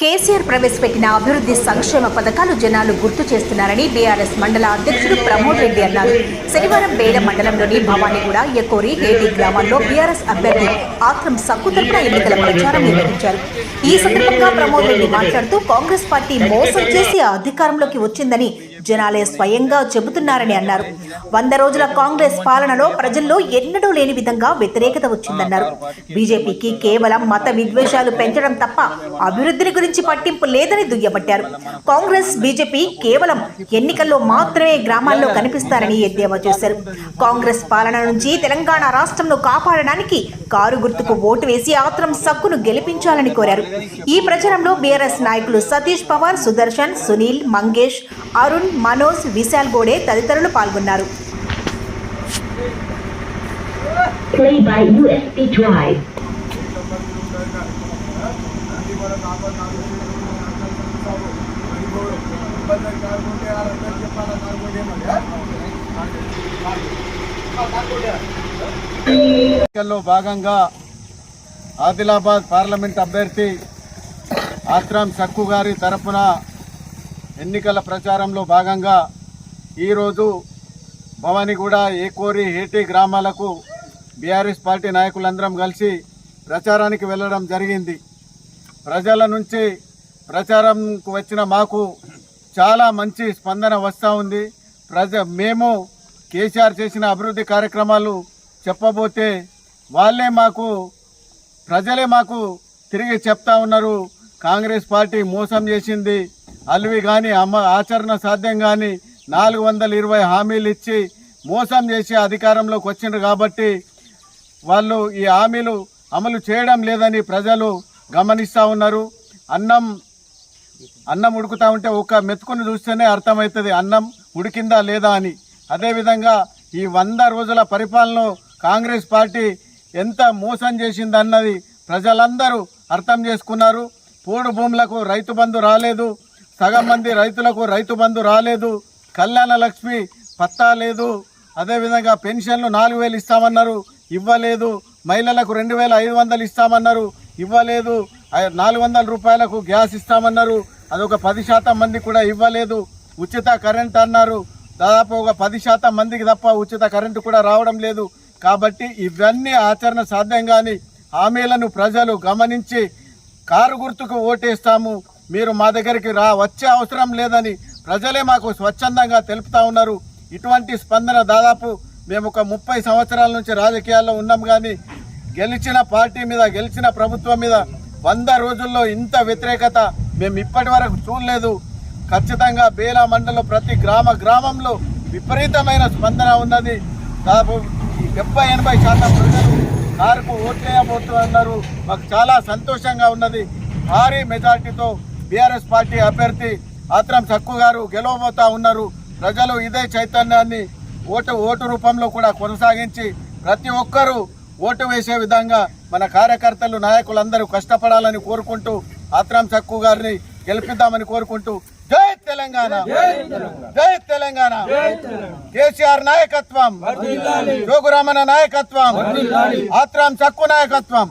కేసీఆర్ ప్రవేశపెట్టిన అభివృద్ధి సంక్షేమ పథకాలు జనాలు గుర్తు చేస్తున్నారని బీఆర్ఎస్ మండల అధ్యక్షుడు ప్రమోద్ రెడ్డి అన్నారు. శనివారం బేల మండలంలోని భవానీగూడ ఎకోరి హేటి గ్రామాల్లో బీఆర్ఎస్ అభ్యర్థి ఆత్రం సక్కు తరపున ఎన్నికల ప్రచారం నిర్వహించారు. ఈ సందర్భంగా ప్రమోద్ రెడ్డి మాట్లాడుతూ కాంగ్రెస్ పార్టీ మోసం చేసి అధికారంలోకి వచ్చిందని జనాలే స్వయంగా చెబుతున్నారని అన్నారు. వంద రోజుల కాంగ్రెస్ పాలనలో ప్రజల్లో ఎన్నడూ లేని విధంగా వ్యతిరేకత వచ్చిందన్నారు. బీజేపీకి కేవలం మత విద్వేషాలు పెంచడం తప్ప అభివృద్ధిని గురించి పట్టింపు లేదని దుయ్యబట్టారు. కాంగ్రెస్ బీజేపీ కేవలం ఎన్నికల్లో మాత్రమే గ్రామాల్లో కనిపిస్తారని ఎద్దేవా చేశారు. కాంగ్రెస్ పాలన నుంచి తెలంగాణ రాష్ట్రంను కాపాడడానికి కారు గుర్తుకు ఓటు వేసి ఆత్రం సక్కును గెలిపించాలని కోరారు. ఈ ప్రచారంలో బీఆర్ఎస్ నాయకులు సతీష్ పవార్ సుదర్శన్ సునీల్ మంగేష్ అరుణ్ మనోజ్ విశాల్ గోడే తదితరులు పాల్గొన్నారు. Play by USB Drive. ఎన్నికల్లో భాగంగా ఆదిలాబాద్ పార్లమెంట్ అభ్యర్థి ఆత్రాం సక్కు గారి తరపున ఎన్నికల ప్రచారంలో భాగంగా ఈరోజు భవానీగూడ ఏకోరి హేటి గ్రామాలకు బీఆర్ఎస్ పార్టీ నాయకులందరం కలిసి ప్రచారానికి వెళ్ళడం జరిగింది. ప్రజల నుంచి ప్రచారంకు వచ్చిన మాకు చాలా మంచి స్పందన వస్తూ ఉంది. ప్రజ మేము కేసీఆర్ చేసిన అభివృద్ధి కార్యక్రమాలు చెప్పబోతే వాళ్ళే మాకు ప్రజలే మాకు తిరిగి చెప్తా ఉన్నారు. కాంగ్రెస్ పార్టీ మోసం చేసింది. అల్వి కానీ అమ్మ ఆచరణ సాధ్యం కానీ నాలుగు వందల ఇరవై హామీలు ఇచ్చి మోసం చేసి అధికారంలోకి వచ్చిండ్రు కాబట్టి వాళ్ళు ఈ హామీలు అమలు చేయడం లేదని ప్రజలు గమనిస్తూ ఉన్నారు. అన్నం అన్నం ఉడుకుతా ఉంటే ఒక మెతుకుని చూస్తేనే అర్థమవుతుంది అన్నం ఉడికిందా లేదా అని. అదేవిధంగా ఈ వంద రోజుల పరిపాలన కాంగ్రెస్ పార్టీ ఎంత మోసం చేసిందన్నది ప్రజలందరూ అర్థం చేసుకున్నారు. పోడు భూములకు రైతు బంధు రాలేదు. సగం మంది రైతులకు రైతు బంధు రాలేదు. కళ్యాణ లక్ష్మి పత్తా లేదు. అదేవిధంగా పెన్షన్లు నాలుగు వేలు ఇస్తామన్నారు. ఇవ్వలేదు. మహిళలకు రెండు వేల ఐదు వందలు ఇస్తామన్నారు. ఇవ్వలేదు. నాలుగు వందల రూపాయలకు గ్యాస్ ఇస్తామన్నారు. అదొక పది శాతం మంది కూడా ఇవ్వలేదు. ఉచిత కరెంట్ అన్నారు. దాదాపు ఒక పది శాతం మందికి తప్ప ఉచిత కరెంటు కూడా రావడం లేదు. కాబట్టి ఇవన్నీ ఆచరణ సాధ్యం కాని హామీలను ప్రజలు గమనించి కారు గుర్తుకు ఓటేస్తాము. మీరు మా దగ్గరికి రా వచ్చే అవసరం లేదని ప్రజలే మాకు స్వచ్ఛందంగా తెలుపుతా ఉన్నారు. ఇటువంటి స్పందన దాదాపు మేము ఒక ముప్పై సంవత్సరాల నుంచి రాజకీయాల్లో ఉన్నాం కానీ గెలిచిన పార్టీ మీద గెలిచిన ప్రభుత్వం మీద వంద రోజుల్లో ఇంత వ్యతిరేకత మేము ఇప్పటి వరకు చూడలేదు. ఖచ్చితంగా బేలా మండలం ప్రతి గ్రామ గ్రామంలో విపరీతమైన స్పందన ఉన్నది. దాదాపు డెబ్బై ఎనభై శాతం ప్రజలు కారుకు ఓట్లేయబోతున్నారు. మాకు చాలా సంతోషంగా ఉన్నది. భారీ మెజార్టీతో బీఆర్ఎస్ పార్టీ అభ్యర్థి ఆత్రం సక్కు గారు గెలవబోతా ఉన్నారు. ప్రజలు ఇదే చైతన్యాన్ని ఓటు ఓటు రూపంలో కూడా కొనసాగించి ప్రతి ఒక్కరూ ఓటు వేసే విధంగా మన కార్యకర్తలు నాయకులందరూ కష్టపడాలని కోరుకుంటూ ఆత్రం సక్కు గారిని గెలిపిద్దామని కోరుకుంటూ జై తెలంగాణ జై తెలంగాణ కేసీఆర్ నాయకత్వం జోగురామన్న నాయకత్వం ఆత్రం సక్కు నాయకత్వం